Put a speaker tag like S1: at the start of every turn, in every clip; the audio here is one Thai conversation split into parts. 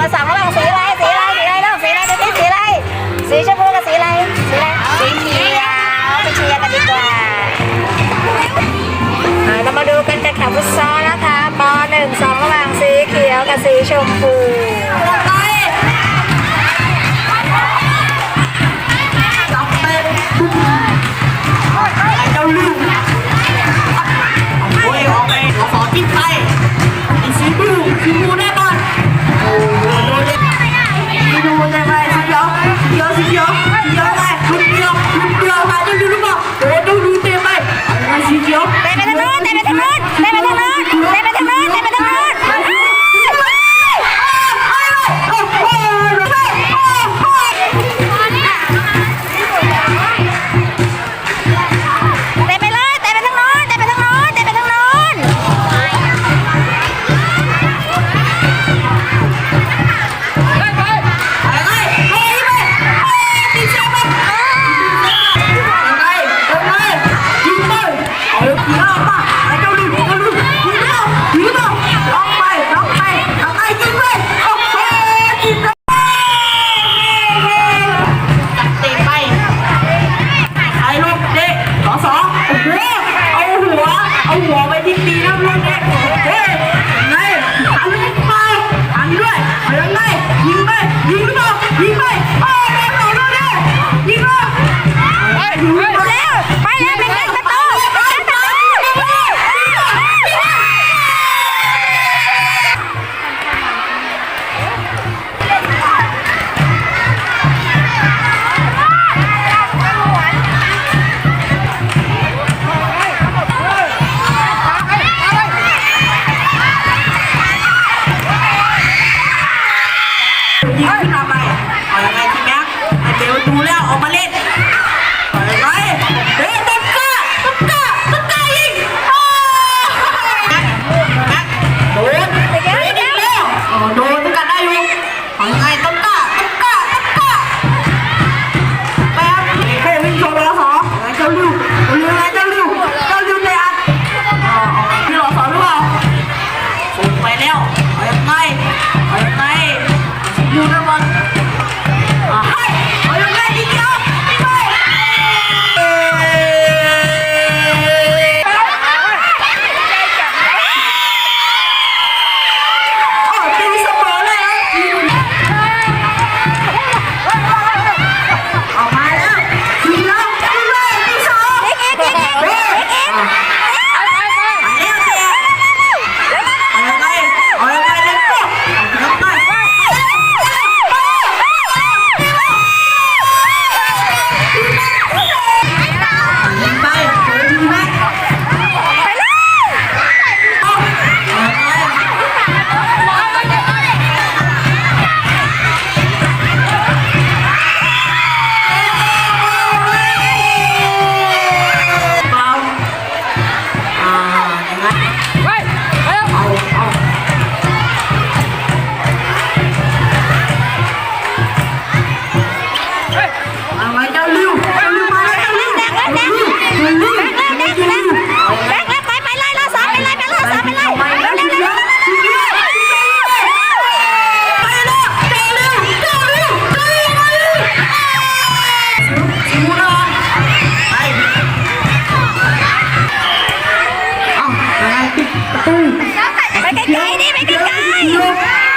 S1: มาสองระหว่งสีอะไรสีอะไรสีอะไรลูกสีอะไรเด็กสีอะไรสีชมพูกับสีอะไรสีอะไรสีเขียวไปเชียร์กันดีกว่าเรามาดูกันจะขับฟุตซอลนะคะป .1 2ระหว่างสีเขียวกับสีชมพู
S2: Yeah.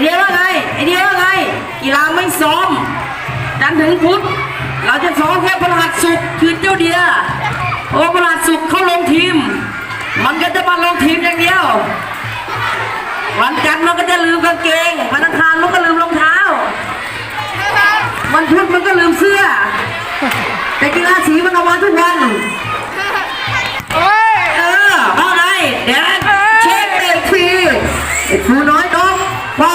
S2: ไอเดียว่าไง
S1: ไอ
S2: เดีย
S1: ว่า
S2: ไง กีฬาไม่ซ้อมจันถึง
S1: พุธ
S2: เราจะซ้อมแค่พ
S1: ระหัดสุขคื
S2: อเจ้าเดียเพ
S1: ราะพระหัดสุขเขาลงทีม มันก็จะมาลงทีมอย่างเดียว วันจันทร์มันก็จะลืมกางเกงวันอังคารมันก็ลืมรองเท้า วันพุธมันก็ลืมเสื้อ แต่กีฬาสีมันเอามาทุกวันเออเอาไง
S3: เดี๋ยวเช็ค
S1: เด็กฟรีไอ้ครูน้อยน้องพ่อ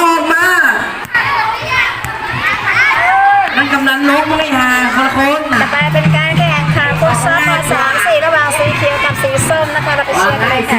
S1: ไป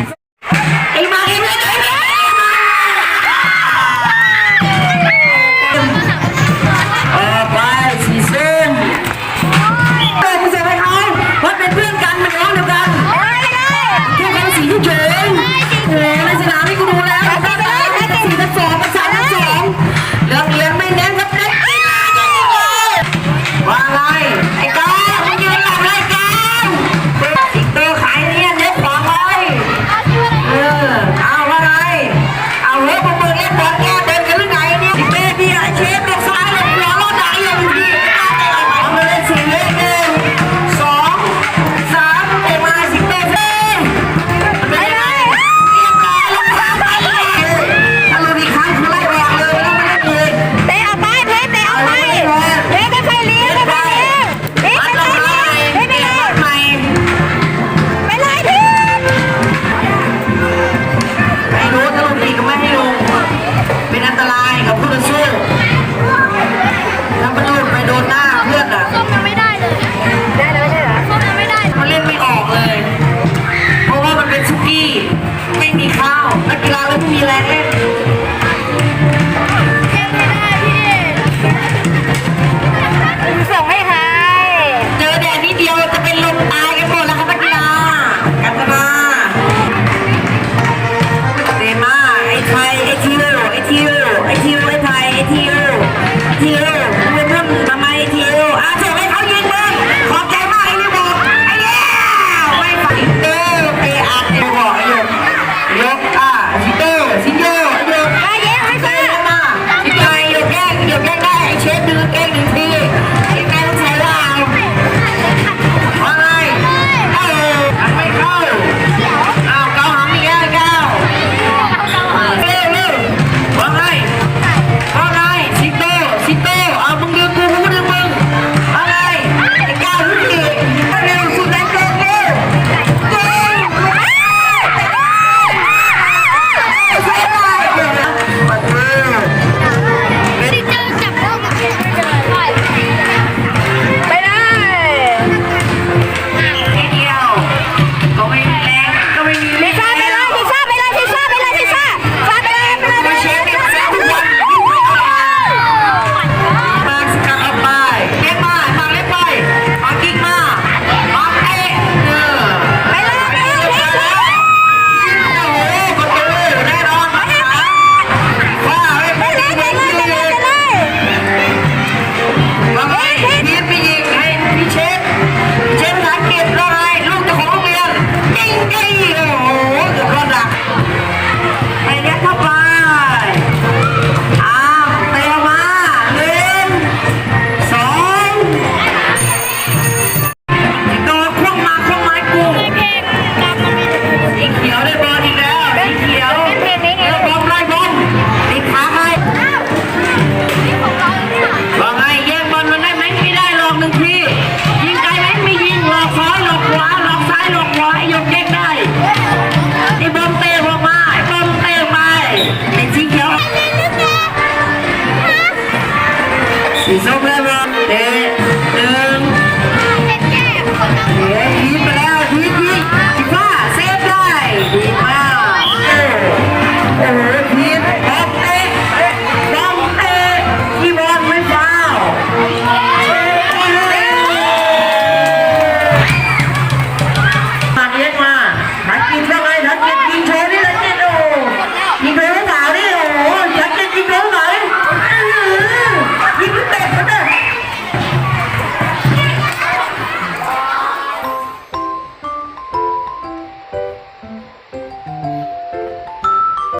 S1: November. Day.